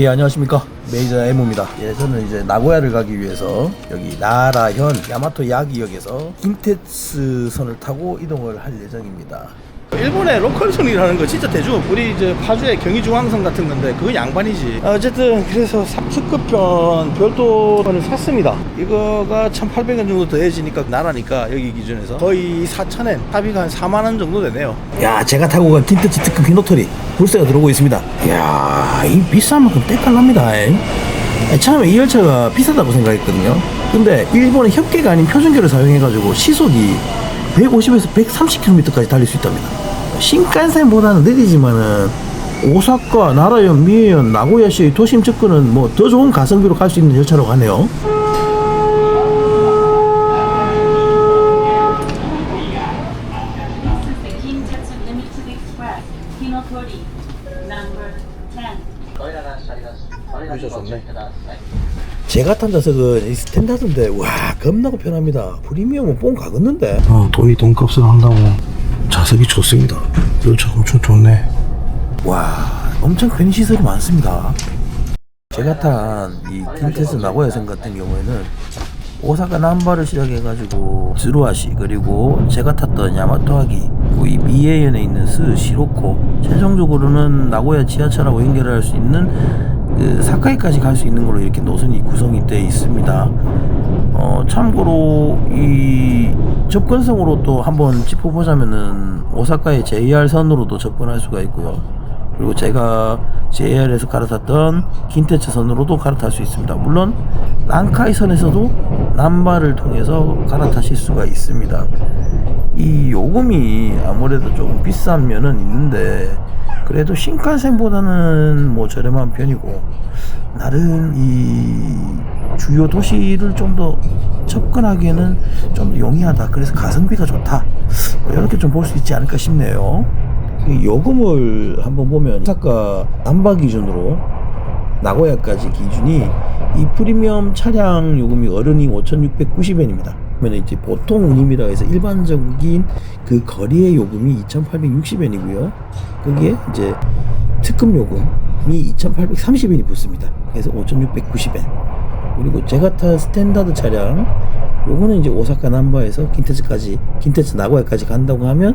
예 안녕하십니까? 메이저 에모입니다. 예 저는 이제 나고야를 가기 위해서 여기 나라현 야마토 야기역에서 긴테츠 선을 타고 이동을 할 예정입니다 일본의 로컬선이라는 거 진짜 대중. 우리 이제 파주의 경의중앙선 같은 건데 그건 양반이지. 어쨌든 그래서 3층급편 별도선을 샀습니다. 이거가 1800원 정도 더해지니까 나라니까 여기 기준에서 거의 4000엔 합의가 한 4만원 정도 되네요. 야 제가 타고 간 긴테츠 특급 휘노토리 불세가 들어오고 있습니다. 이야 이 비싼 만큼 때깔납니다 에. 처음에 이 열차가 비싸다고 생각했거든요. 근데 일본의 협계가 아닌 표준계를 사용해가지고 시속이 150에서 130km까지 달릴 수 있답니다 신칸센보다는 느리지만은 오사카, 나라현, 미에현, 나고야시의 도심 접근은 뭐 더 좋은 가성비로 갈 수 있는 열차라고 하네요 the Kintetsu Limited Express, Hinotori, number 10. 늦었었네. 제가 탄 좌석은 이 스탠다드인데 와 겁나고 편합니다 프리미엄은 뽕 가겠는데 어, 돈이 돈값을 한다고 좌석이 좋습니다. 열차 엄청 좋네. 와 엄청 편의시설이 많습니다 제가 탄이 긴테스 나고야선 같은 경우에는 오사카 남바를 시작해가지고 즈루아시 그리고 제가 탔던 야마토하기 그리고 이 미에현에 있는 스 시로코 최종적으로는 나고야 지하철하고 연결할 수 있는 그 사카이까지 갈 수 있는 걸로 이렇게 노선이 구성이 되어 있습니다. 어, 참고로 이 접근성으로 또 한번 짚어보자면은 오사카의 JR 선으로도 접근할 수가 있고요. 그리고 제가 JR에서 갈아탔던 긴테츠 선으로도 갈아탈 수 있습니다. 물론 랑카이 선에서도 남바를 통해서 갈아타실 수가 있습니다. 이 요금이 아무래도 조금 비싼 면은 있는데 그래도 신칸센보다는 뭐 저렴한 편이고 나름 이 주요 도시를 좀 더 접근하기에는 좀 용이하다. 그래서 가성비가 좋다. 뭐 이렇게 좀 볼 수 있지 않을까 싶네요. 이 요금을 한번 보면 오사카 남바 기준으로 나고야까지 기준이 이 프리미엄 차량 요금이 어른이 5,690엔입니다. 그러면 이제 보통 운임이라 해서 일반적인 그 거리의 요금이 2,860엔이고요. 거기에 이제 특급 요금이 2,830엔이 붙습니다. 그래서 5,690엔. 그리고 제가 탄 스탠다드 차량 요거는 이제 오사카 남바에서 긴테츠까지 긴테츠 나고야까지 간다고 하면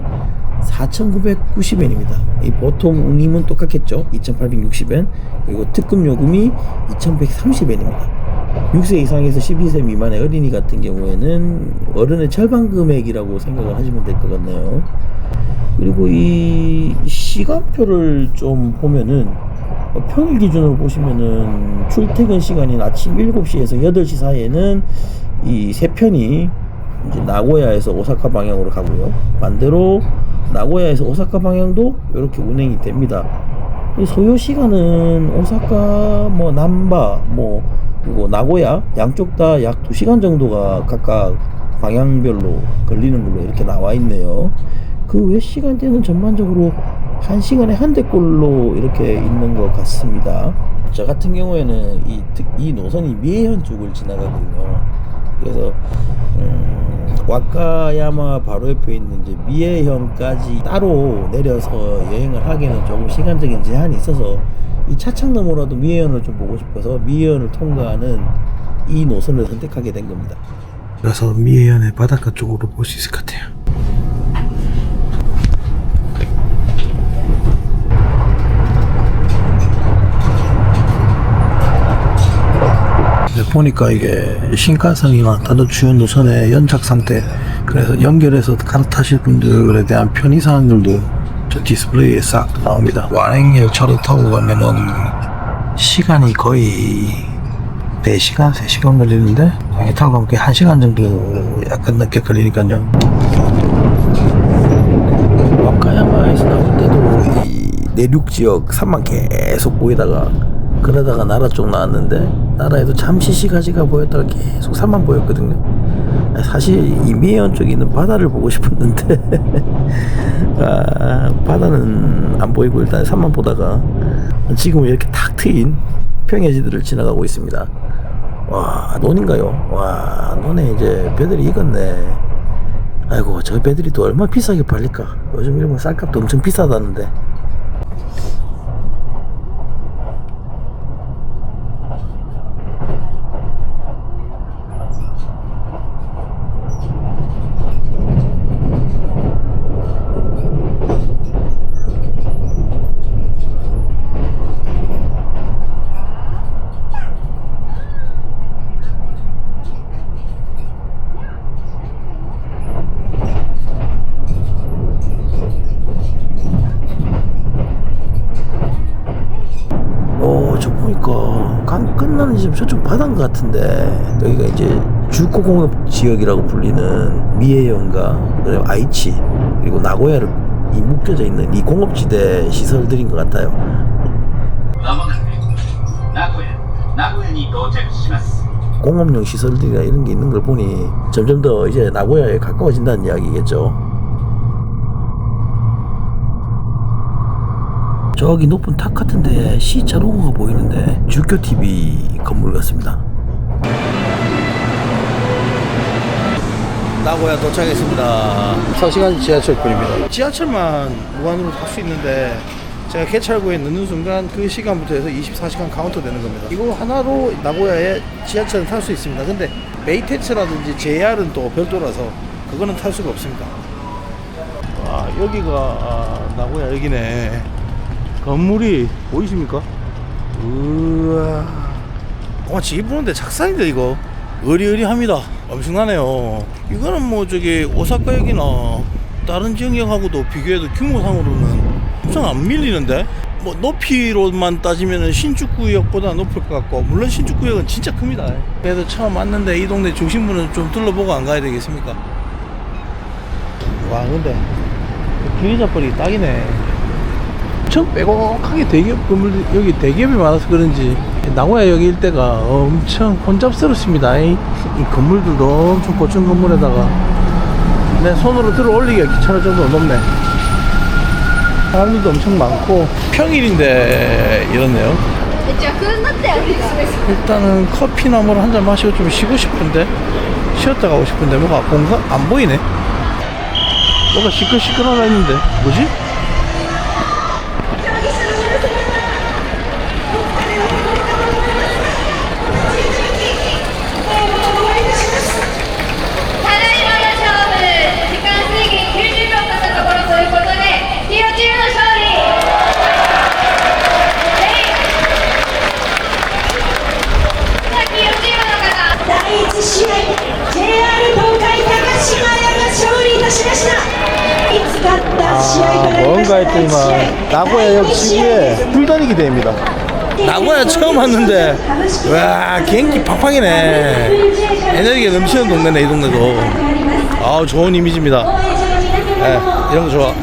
4,990엔입니다. 이 보통 운임은 똑같겠죠. 2,860엔. 그리고 특급 요금이 2,130엔입니다. 6세 이상에서 12세 미만의 어린이 같은 경우에는 어른의 절반 금액이라고 생각을 하시면 될 것 같네요. 그리고 이 시간표를 좀 보면은 어, 평일 기준으로 보시면은 출퇴근 시간인 아침 7시에서 8시 사이에는 이 세 편이 이제 나고야에서 오사카 방향으로 가고요. 반대로 나고야에서 오사카 방향도 이렇게 운행이 됩니다. 이 소요 시간은 오사카 뭐 남바 뭐 그리고 나고야 양쪽 다 약 2시간 정도가 각각 방향별로 걸리는 걸로 이렇게 나와 있네요. 그 외 시간대는 전반적으로 한 시간에 한 대꼴로 이렇게 있는 것 같습니다. 저 같은 경우에는 이, 특- 이 노선이 미에현 쪽을 지나가거든요. 그래서 음, 와카야마 바로 옆에 있는 이제 미에현까지 따로 내려서 여행을 하기에는 조금 시간적인 제한이 있어서 이 차창 너머라도 미에현을 좀 보고 싶어서 미에현을 통과하는 이 노선을 선택하게 된 겁니다. 그래서 미해현의 바닷가 쪽으로 볼 수 있을 것 같아요. 보니까 이게 신칸선이나 다른 주요 노선의 연착 상태 그래서 연결해서 갈아타실 분들에 대한 편의사항들도 저 디스플레이에 싹 나옵니다 완행 열차로 타고 가면은 시간이 거의 4시간, 3시간 걸리는데 타고 가면 꽤 1시간 정도 약간 늦게 걸리니까요 와카야마에서 나올 때도 이 내륙 지역 산만 계속 보이다가 그러다가 나라 쪽 나왔는데 나라에도 잠시 시가지가 보였다가 계속 산만 보였거든요. 사실 이 미에현 쪽에 있는 바다를 보고 싶었는데 아, 바다는 안 보이고 일단 산만 보다가 지금은 이렇게 탁 트인 평야지들을 지나가고 있습니다. 와 논인가요? 와 논에 이제 배들이 익었네. 아이고 저 배들이 또 얼마 비싸게 팔릴까 요즘 일본 쌀값도 엄청 비싸다는데 지금 저쪽 바다인 것 같은데 여기가 이제 주코공업 지역이라고 불리는 미에현과 그리고 아이치 그리고 나고야를 이 묶여져 있는 이 공업지대 시설들인 것 같아요. 공업용 시설들이나 이런 게 있는 걸 보니 점점 더 이제 나고야에 가까워진다는 이야기겠죠. 저기 높은 탑 같은데 C자 로고가 보이는데 주교 TV 건물 같습니다. 나고야 도착했습니다. 4시간 지하철뿐입니다. 지하철만 무한으로 탈 수 있는데 제가 개찰구에 넣는 순간 그 시간부터 해서 24시간 카운트 되는 겁니다. 이거 하나로 나고야에 지하철을 탈수 있습니다. 근데 메이테츠라든지 JR은 또 별도라서 그거는 탈 수가 없습니다. 와 여기가 아, 나고야 여기네. 건물이 보이십니까? 우와. 와 지금 보는데 작살인데 이거 의리의리합니다. 엄청나네요. 이거는 뭐 저기 오사카역이나 다른 지역역하고도 비교해도 규모상으로는 엄청 안 밀리는데 뭐 높이로만 따지면은 신축구역보다 높을 것 같고 물론 신축구역은 진짜 큽니다. 그래도 처음 왔는데 이 동네 중심부는 좀 둘러보고 안 가야 되겠습니까? 와 근데 길이 잡벌이 딱이네. 엄청 빼곡하게 대기업 건물들 여기 대기업이 많아서 그런지 나고야 여기 일대가 엄청 혼잡스럽습니다. 이, 건물들도 엄청 고층 건물에다가 내 손으로 들어 올리기가 귀찮을 정도로 높네. 사람들도 엄청 많고 평일인데 이렇네요 일단은 커피나 물 한 잔 마시고 좀 쉬고 싶은데 쉬었다 가고 싶은데 뭐가 공간 안 보이네. 뭐가 시끌시끌하다 했는데. 뭐지? 아, 뭔가 또 이만 나고야 여기 지구에 불다니게 됩니다 나고야 처음 왔는데 와 개인기 팍팍이네. 에너지가 넘치는 동네네 이 동네도. 아 좋은 이미지입니다. 네, 이런 거 좋아.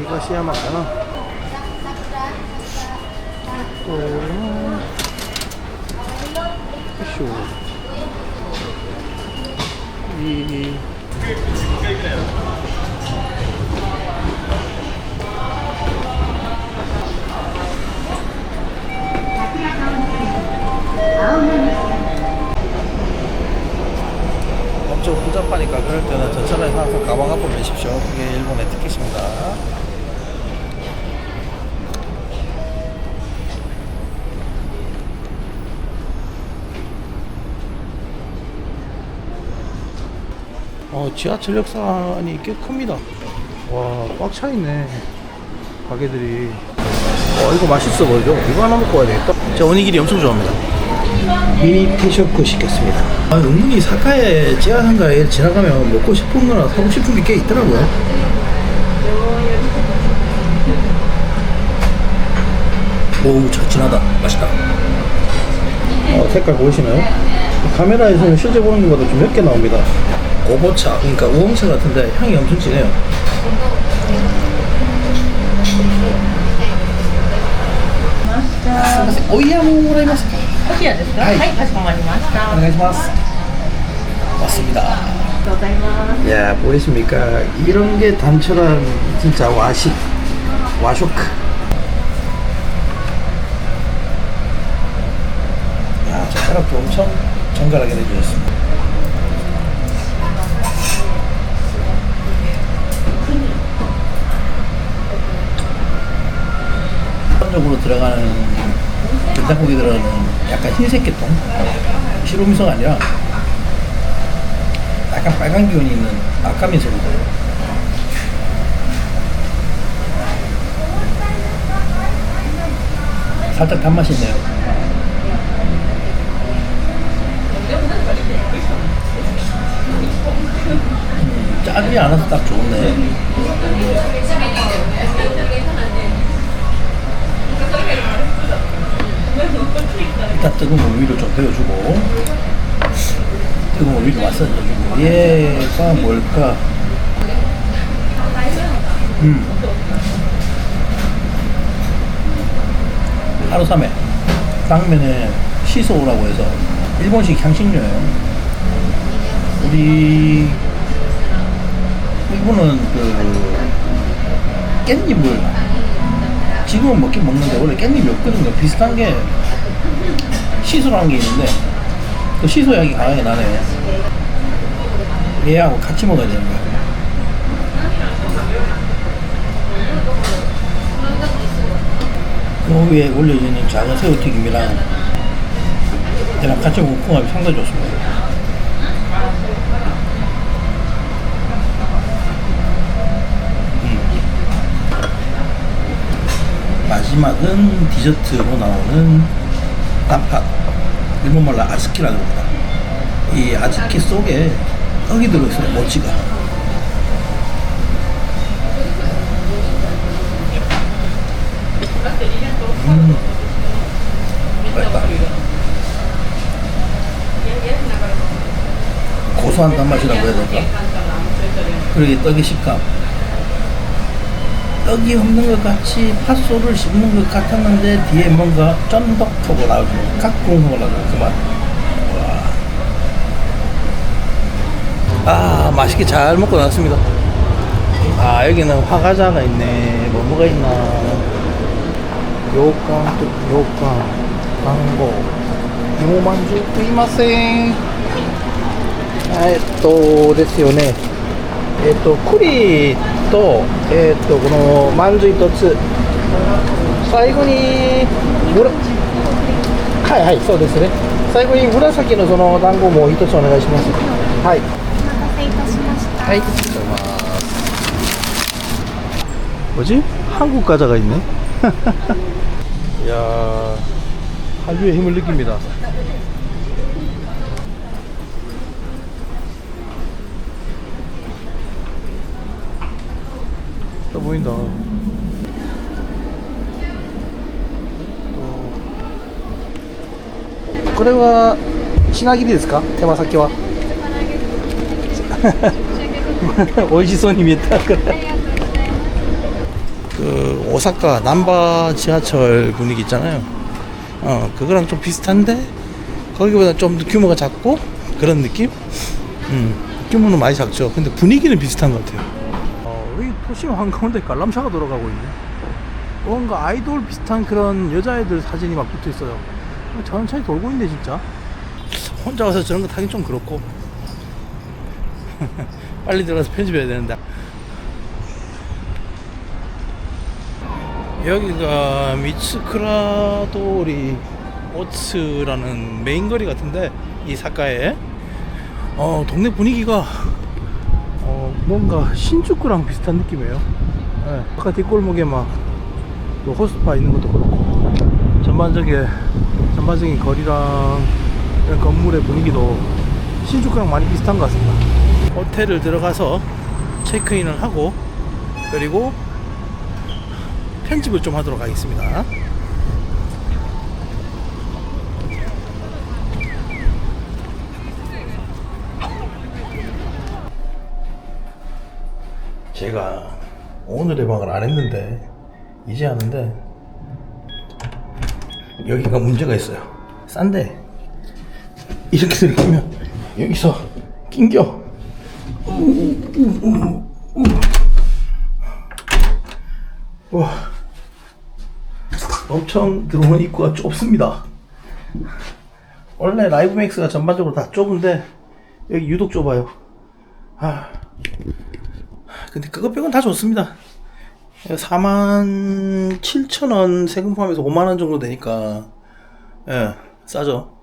이거 시야마카나. 이 엄청 복잡하니까 그럴 때는 전철에 항상 가방 갖고 매십시오. 그게 일본의 티켓입니다. 어, 지하철 역산이 꽤 큽니다. 와, 꽉 차 있네. 가게들이. 어, 이거 맛있어 보이죠? 이거 하나 먹고 와야 되겠다. 제가 오니기리 엄청 좋아합니다. 미니 티셔츠 시켰습니다. 아, 은근히 사카에 지하상가에 지나가면 먹고 싶은 거나 사고 싶은 게 꽤 있더라고요. 오우, 잘 진하다. 맛있다. 어, 색깔 보이시나요? 카메라에서는 실제 보는 것보다 좀 몇 개 나옵니다. 고보차, 그러니까 우엉차 같은데 향이 엄청 진해요. 오이야무라이마스. お冷やですか。はい、かしこまりました。 안녕하세요. 맞습니다. ありがとうございます。 야 보이십니까? 이런 게 단촐한 진짜 와식 와쇼크. 야 젓가락도 엄청 정갈하게 내주셨습니다. 기본적으로 들어가는 된장국에 들어가는 약간 흰색 계통 시로미소가 아니라 약간 빨간 기운이 있는 아까미소로 보여요. 살짝 단맛이 있네요. 음, 짜지 않아서 딱 좋네. 일단 뜨거운 물 위로 좀 데워주고 뜨거운 물 위로 마사지 해주고 얘가 뭘까? 음. 하루삼에 당면에 시소라고 해서 일본식 향신료예요. 우리 일본은 그 깻잎을 지금은 먹긴 먹는데 원래 깻잎이 없거든요 비슷한 게 시소라는 게 있는데 그 시소 향이 강하게 나네. 얘하고 같이 먹어야 되는 거야. 그 위에 올려지는 작은 새우튀김이랑 얘랑 같이 먹으면 궁합이 상당히 좋습니다 마지막은 디저트로 나오는 땀팥 일본말로 아즈키라고 합니다. 이 아즈키 속에 떡이 들어있어요 모찌가. 음. 맛있다. 고소한 단맛이라고 해야 될까? 그리고 떡의 식감 떡이 없는 것 같이 팥소를 씹는 것 같았는데 뒤에 뭔가 쫀득하고 나오죠. 각궁하고 나오죠. 그 맛. 와. 아, 맛있게 잘 먹고 나왔습니다. 아, 여기는 화과자가 있네. 뭐, 뭐가 있나. 요강, 또, 요강, 망고, 이모만주, 이마생. 아, 또, ですよね。 えっと、栗と、えっと、このまんじゅう一つ、最後に、むらはいはい、そうですね。最後に紫のその団子も一つお願いします。はい。お待たせいたしました。はい。 뭐지? 한국 과자가 있네. 야, 한류의 힘을 느낍니다. 보인다. これは品切りですか手羽先は美味しそうに見えたから그 오사카 남바 지하철 분위기 있잖아요. 어 그거랑 좀 비슷한데 거기보다 좀 더 규모가 작고 그런 느낌? 음 규모는 많이 작죠. 근데 분위기는 비슷한 것 같아요. 도심 한가운데 관람차가 돌아가고 있네. 뭔가 아이돌 비슷한 그런 여자애들 사진이 막 붙어 있어요. 천천히 돌고 있네 진짜. 혼자 와서 저런 거 타긴 좀 그렇고. 빨리 들어가서 편집해야 되는데. 여기가 미츠크라도리 오츠라는 메인 거리 같은데 이 사카에 어 동네 분위기가 어 뭔가 신주쿠랑 비슷한 느낌이에요. 예, 아까 뒷골목에 막뭐 호스파 있는 것도 그렇고 전반적인 전반적인 거리랑 건물의 분위기도 신주쿠랑 많이 비슷한 것 같습니다. 호텔을 들어가서 체크인을 하고 그리고 편집을 좀 하도록 하겠습니다. 제가 오늘 예방을 안 했는데 이제 하는데 여기가 문제가 있어요. 싼데 이렇게 들키면 여기서 낑겨. 와. 엄청 들어오는 입구가 좁습니다. 원래 라이브 맥스가 전반적으로 다 좁은데 여기 유독 좁아요. 아. 근데 그거 빼곤 다 좋습니다. 4만 7천 원 세금 포함해서 5만 원 정도 되니까 예 싸죠.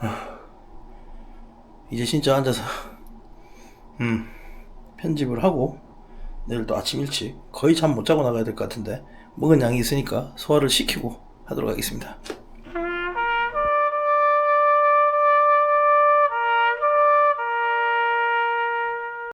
아. 이제 진짜 앉아서 음 편집을 하고 내일 또 아침 일찍 거의 잠 못 자고 나가야 될 것 같은데 먹은 양이 있으니까 소화를 시키고 하도록 하겠습니다.